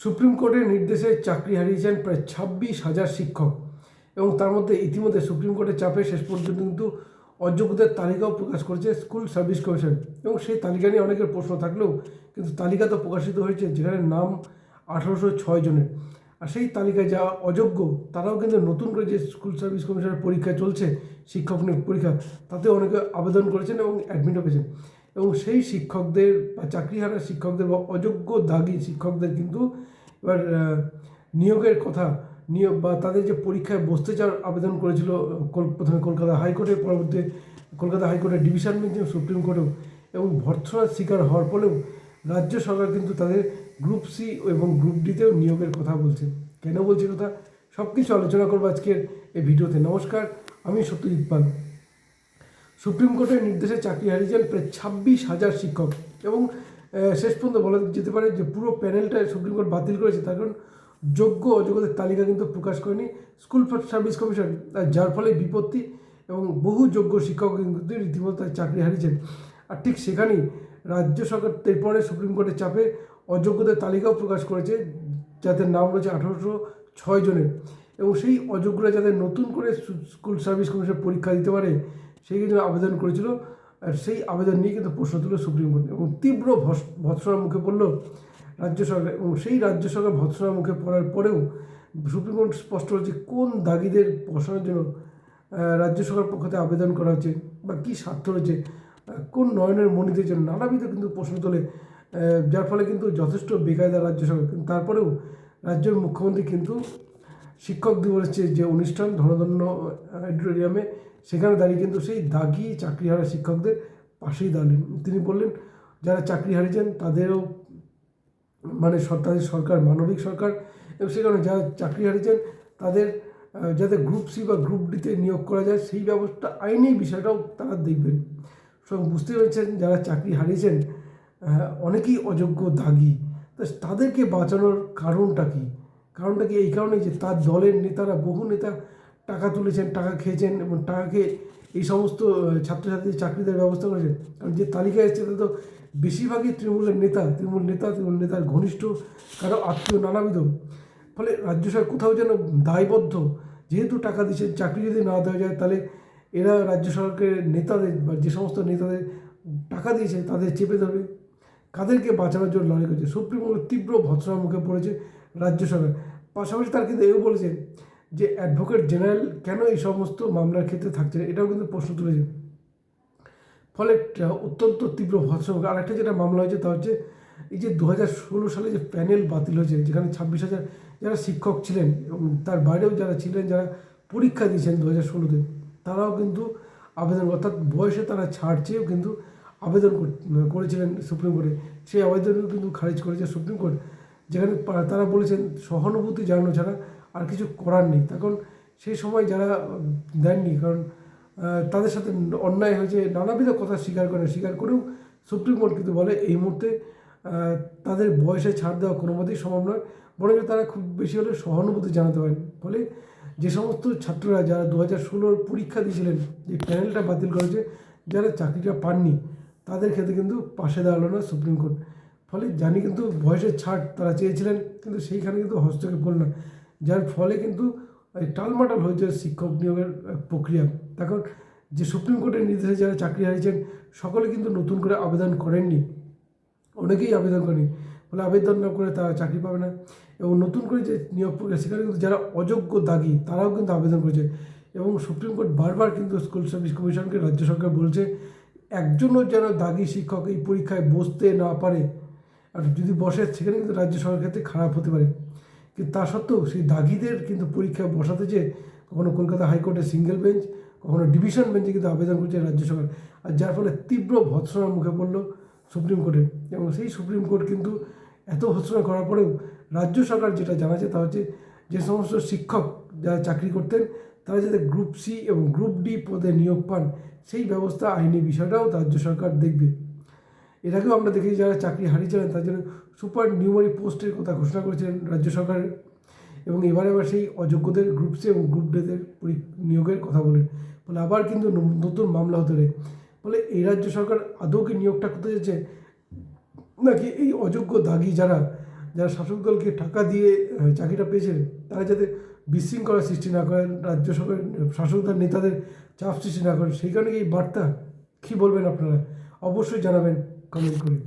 Supreme কোর্টের নির্দেশে চাকরি হারিয়েছেন প্রায় ছাব্বিশ হাজার শিক্ষক এবং তার মধ্যে ইতিমধ্যে সুপ্রিম কোর্টের চাপে শেষ পর্যন্ত কিন্তু অযোগ্যদের তালিকাও প্রকাশ করেছে স্কুল সার্ভিস কমিশন। এবং সেই তালিকা নিয়ে অনেকের প্রশ্ন থাকলেও কিন্তু তালিকা তো প্রকাশিত হয়েছে যেখানে নাম আঠারোশো ছয় জনের। আর সেই তালিকায় যা অযোগ্য, তারাও কিন্তু নতুন করে যে স্কুল সার্ভিস কমিশনের পরীক্ষা চলছে, শিক্ষক নিয়োগ পরীক্ষা তাতে অনেকে আবেদন করেছেন এবং অ্যাডমিটও পেয়েছেন। এবং সেই শিক্ষকদের বা চাকরিহারা শিক্ষকদের বা অযোগ্য দাগি শিক্ষকদের কিন্তু এবার নিয়োগের কথা, নিয়োগ বা তাদের যে পরীক্ষায় বসতে চাওয়ার আবেদন করেছিল প্রথমে কলকাতা হাইকোর্টে পরবর্তী কলকাতা হাইকোর্টের ডিভিশন বেঞ্চ এবং সুপ্রিম কোর্টেও এবং ভর্ৎসনার শিকার হওয়ার ফলেও রাজ্য সরকার কিন্তু তাদের গ্রুপ সি এবং গ্রুপ ডিতেও নিয়োগের কথা বলছে। কেন বলছে কথা? সব কিছু আলোচনা করব আজকের এই ভিডিওতে। নমস্কার, আমি সত্যজিৎ পাল। সুপ্রিম কোর্টের নির্দেশে চাকরি হারিয়েছেন প্রায় ছাব্বিশ হাজার শিক্ষক। এবং শেষ পর্যন্ত বলা যেতে পারে যে পুরো প্যানেলটা সুপ্রিম কোর্ট বাতিল করেছে। তার কারণ যোগ্য অযোগ্যদের তালিকা কিন্তু প্রকাশ করেনি স্কুল সার্ভিস কমিশন যার ফলে বিপত্তি এবং বহু যোগ্য শিক্ষক কিন্তু রীতিমতো চাকরি হারিয়েছেন। আর ঠিক সেখানেই রাজ্য সরকার এরপরে সুপ্রিম কোর্টের চাপে অযোগ্যদের তালিকাও প্রকাশ করেছে যাদের নাম রয়েছে আঠারোশো ছয় জনের। এবং সেই অযোগ্যরা যাতে নতুন করে স্কুল সার্ভিস কমিশন পরীক্ষা দিতে পারে সেই জন্য আবেদন করেছিল আর সেই আবেদন নিয়ে কিন্তু প্রশ্ন তুলে সুপ্রিম কোর্ট এবং তীব্র ভৎসনার মুখে পড়ল রাজ্য সরকার এবং সেই রাজ্য সরকার ভৎসনার মুখে পড়ার পরেও সুপ্রিম কোর্ট স্পষ্ট হচ্ছে কোন দাগিদের বসানোর জন্য রাজ্য সরকার পক্ষ থেকে আবেদন করা হচ্ছে বা কী স্বার্থ রয়েছে কোন নয়নের মনিদের জন্য নানাবিধ কিন্তু প্রশ্ন তোলে যার ফলে কিন্তু যথেষ্ট বেকায়দা রাজ্য সরকার। কিন্তু তারপরেও রাজ্যের মুখ্যমন্ত্রী কিন্তু শিক্ষক দিবসের যে অনুষ্ঠান ধনধন্য অডিটোরিয়ামে সেখানে দাঁড়িয়ে কিন্তু সেই দাগি চাকরিহারা শিক্ষকদের পাশেই দাঁড়ালেন। তিনি বললেন, যারা চাকরি হারিয়েছেন তাদেরও মানে তাদের সরকার মানবিক সরকার এবং সেখানে যারা চাকরি হারিয়েছেন তাদের যাতে গ্রুপ সি বা গ্রুপ ডিতে নিয়োগ করা যায় সেই ব্যবস্থা, আইনি বিষয়টাও তারা দেখবেন। সব বুঝতে পেরেছেন যারা চাকরি হারিয়েছেন অনেকেই অযোগ্য, দাগি। তো তাদেরকে বাঁচানোর কারণটা কি? কারণটা কি এই কারণে যে তার দলের নেতারা, বহু নেতা টাকা তুলেছেন টাকা খেয়েছেন এবং টাকা খেয়ে এই সমস্ত আহ, ছাত্রছাত্রী চাকরিদের ব্যবস্থা করেছেন। কারণ যে তালিকায় এসছে তাতে তো বেশিরভাগই তৃণমূলের নেতা তৃণমূল নেতা তৃণমূল নেতার ঘনিষ্ঠ কারও আত্মীয় নানাবিধ। ফলে রাজ্য সরকার কোথাও যেন দায়বদ্ধ। যেহেতু টাকা দিচ্ছে চাকরি যদি না দেওয়া যায় তাহলে এরা রাজ্য সরকারের নেতাদের বা যে সমস্ত নেতাদের টাকা দিয়েছে তাদের চেপে ধরবে। কাদেরকে বাঁচানোর জন্য লড়াই করছে? সুপ্রিম কোর্টের তীব্র ভৎসনার মুখে পড়েছে রাজ্য সরকার। পাশাপাশি তার কিন্তু এও বলেছে যে অ্যাডভোকেট জেনারেল কেন এই সমস্ত মামলার ক্ষেত্রে থাকছে না? এটাও কিন্তু প্রশ্ন তুলেছে। ফলে অত্যন্ত তীব্র ভৎসনা আর একটা যেটা মামলা হয়েছে তা হচ্ছে, এই যে দু ষোলো সালে যে প্যানেল বাতিল হয়েছে, যেখানে ছাব্বিশ হাজার যারা শিক্ষক ছিলেন এবং তার বাইরেও যারা ছিলেন, যারা পরীক্ষা দিয়েছেন দু হাজার ষোলোতে, তারাও কিন্তু আবেদন, অর্থাৎ বয়সে তারা ছাড় চেয়েও কিন্তু আবেদন করেছিলেন সুপ্রিম কোর্টে। সেই আবেদনও কিন্তু খারিজ করেছে সুপ্রিম কোর্ট, যেখানে তারা বলেছেন সহানুভূতি জানানো ছাড়া আর কিছু করার নেই। তখন সেই সময় যারা দেননি, কারণ তাদের সাথে অন্যায় হয়েছে, নানাবিধ কথা স্বীকার করে, স্বীকার করেও সুপ্রিম কোর্ট কিন্তু বলে এই মুহূর্তে তাদের বয়সে ছাড় দেওয়া কোনো মতেই সম্ভব নয়। বরং তারা খুব বেশি হলে সহানুভূতি জানাতে পারেন। ফলে যে সমস্ত ছাত্ররা যারা দু হাজার ষোলোর পরীক্ষা দিয়েছিলেন, যে প্যানেলটা বাতিল করেছে, যারা চাকরিটা পাননি, তাদের ক্ষেত্রে কিন্তু পাশে দাঁড়াল না সুপ্রিম কোর্ট। ফলে জানি কিন্তু বয়সের ছাড় তারা চেয়েছিলেন, কিন্তু সেইখানে কিন্তু হস্তক্ষেপ করল না। যার ফলে কিন্তু টালমাটাল হয়েছে শিক্ষক নিয়োগের প্রক্রিয়া। তখন যে সুপ্রিম কোর্টের নির্দেশে যারা চাকরি হারিয়েছেন, সকলে কিন্তু নতুন করে আবেদন করেননি। অনেকেই আবেদন করেনি ফলে আবেদন না করে তারা চাকরি পাবে না। এবং নতুন করে যে নিয়োগ প্রক্রিয়া, সেখানে কিন্তু যারা অযোগ্য দাগি, তারাও কিন্তু আবেদন করেছে। এবং সুপ্রিম কোর্ট বারবার কিন্তু স্কুল সার্ভিস কমিশনকে রাজ্য সরকার বলছে, একজনও যেন দাগি শিক্ষক এই পরীক্ষায় বসতে না পারে। আর যদি বসে, সেখানে কিন্তু রাজ্য সরকারের ক্ষেত্রে খারাপ হতে পারে। কিন্তু তা সত্ত্বেও সেই দাগিদের কিন্তু পরীক্ষায় বসাতে যে কখনো কলকাতা হাইকোর্টের সিঙ্গেল বেঞ্চ, কখনো ডিভিশন বেঞ্চে কিন্তু আবেদন করছে রাজ্য সরকার আর যার ফলে তীব্র ভৎসনার মুখে পড়ল সুপ্রিম কোর্টে। এবং সেই সুপ্রিম কোর্ট কিন্তু এত ভৎসনা করার পরেও রাজ্য সরকার যেটা জানাচ্ছে তা হচ্ছে যে সমস্ত শিক্ষক যারা চাকরি করতেন, তারা যাতে গ্রুপ সি এবং গ্রুপ ডি পদে নিয়োগ পান, সেই ব্যবস্থা আইনি বিষয়টাও রাজ্য সরকার দেখবে। এর আগেও আমরা দেখেছি যারা চাকরি হারিয়েছিলেন তার জন্য সুপার নিউমারি পোস্টের কথা ঘোষণা করেছিলেন রাজ্য সরকার এবং এবারে এবার সেই অযোগ্যদের গ্রুপ সি এবং গ্রুপ ডেদের নিয়োগের কথা বলেন। ফলে আবার কিন্তু নতুন মামলা হতে পারে। ফলে এই রাজ্য সরকার আদৌ কি নিয়োগটা করতে যাচ্ছে নাকি এই অযোগ্য দাগি যারা যারা শাসক দলকে টাকা দিয়ে চাকরিটা পেয়েছেন, তারা যাতে বিশৃঙ্খলা সৃষ্টি না করেন, রাজ্য সভার শাসক দল নেতাদের চাপ সৃষ্টি না করেন, সেই কারণে এই বার্তা কী বলবেন আপনারা? অবশ্যই জানাবেন কমেন্ট করে।